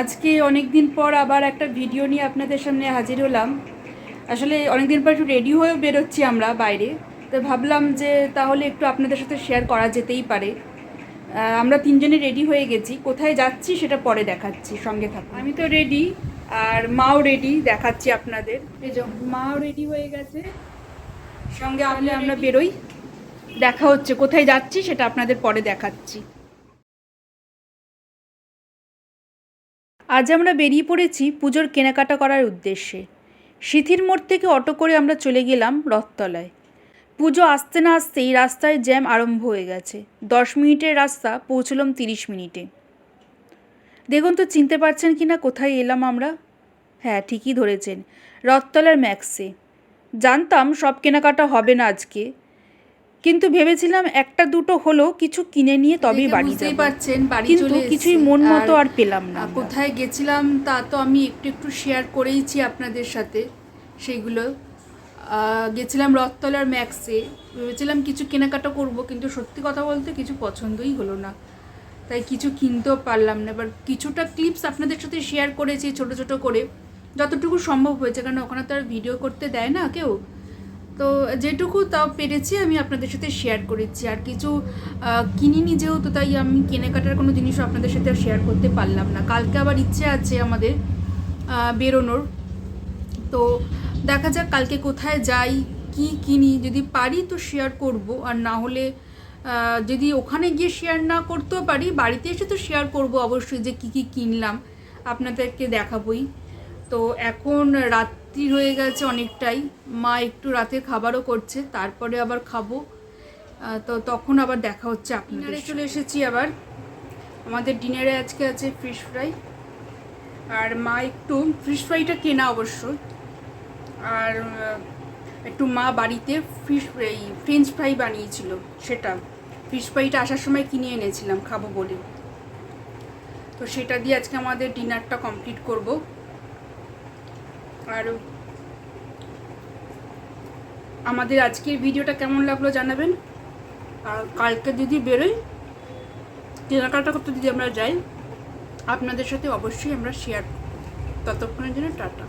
আজকে অনেক দিন পর আবার একটা ভিডিও নিয়ে আপনাদের সামনে হাজির হলাম। আসলে অনেক দিন পর একটু রেডি হয়েও বেরোচ্ছি আমরা বাইরে। তো ভাবলাম যে তাহলে একটু আপনাদের সাথে শেয়ার করা যেতেই পারে। আমরা তিনজনে রেডি হয়ে গেছি। কোথায় যাচ্ছি সেটা পরে দেখাচ্ছি সঙ্গে থাকুন। আমি তো রেডি আর মাও রেডি দেখাচ্ছি আপনাদের। মাও রেডি হয়ে গেছে। সঙ্গে আমরা আমরা বেরোই। দেখা হচ্ছে কোথায় যাচ্ছি সেটা আপনাদের পরে দেখাচ্ছি। আজ আমরা বেরিয়ে পড়েছি পুজোর কেনাকাটা করার উদ্দেশ্যে। সিথির মোড় থেকে অটো করে আমরা চলে গেলাম রথতলায়। পুজো আসতে না আসতেই রাস্তায় জ্যাম আরম্ভ হয়ে গেছে। দশ মিনিটের রাস্তা, পৌঁছলাম তিরিশ মিনিটে। দেখুন তো, চিনতে পারছেন কি না কোথায় এলাম আমরা? হ্যাঁ ঠিকই ধরেছেন, রথতলার ম্যাক্সে। জানতাম সব কেনাকাটা হবে না আজকে। কিন্তু ভেবেছিলাম একটা দুটো হলো কিছু কিনে নিয়ে তবেই বাড়ি বুঝতেই পারছেন বাড়ি কিন্তু চলে কিছুই মন মতো আর আর পেলাম না কোথায় গেছিলাম তা তো আমি একটু একটু শেয়ার করেইছি আপনাদের সাথে সেইগুলো। গেছিলাম রথতলার ম্যাক্সে। ভেবেছিলাম কিছু কেনাকাটা করব কিন্তু সত্যি কথা বলতে কিছু পছন্দই হলো না। তাই কিছু কিনতেও পারলাম না। এবার কিছুটা ক্লিপস আপনাদের সাথে শেয়ার করেছি ছোট ছোট করে। যতটুকু সম্ভব হয়েছে কারণ ওখানে তো আর ভিডিও করতে দেয় না কেউ? তো যেটুকু তাও পেরেছি, আমি আপনাদের সাথে শেয়ার করেছি। আর কিছু কিনিনি যেহেতু, তাই আমি কেনাকাটার কোনো জিনিসও আপনাদের সাথে আর শেয়ার করতে পারলাম না। কালকে আবার ইচ্ছে আছে আমাদের বেরোনোর। তো দেখা যাক কালকে কোথায় যাই, কি কিনি। যদি পারি তো শেয়ার করব। আর না হলে যদি ওখানে গিয়ে শেয়ার না করতেও পারি, বাড়িতে এসে তো শেয়ার করব অবশ্যই যে কি কি কিনলাম। আপনাদেরকে দেখাবই। তো এখন রাত্রি হয়ে গেছে অনেকটাই। মা একটু রাতে খাবারও করছে তারপরে আবার খাব। তো তখন আবার দেখা হচ্ছে আপনাদের চলে এসেছি আবার। আমাদের ডিনারে আজকে আছে ফিশ ফ্রাই আর মা একটু ফিশ ফ্রাইটা কেনা অবশ্য। আর একটু মা বাড়িতে ফিশ এই ফ্রেঞ্চ ফ্রাই বানিয়েছিল সেটা। ফিশ ফ্রাইটা আসার সময় কিনে এনেছিলাম খাব বলে। তো সেটা দিয়ে আজকে আমাদের ডিনারটা কমপ্লিট করব। আর আমাদের আজকের ভিডিওটা কেমন লাগল জানাবেন? আর কালকে যদি বেরোই, কেনাকাটা করতে যদি আমরা যাই, আপনাদের সাথে অবশ্যই আমরা শেয়ার ততক্ষণের জন্য টাটা।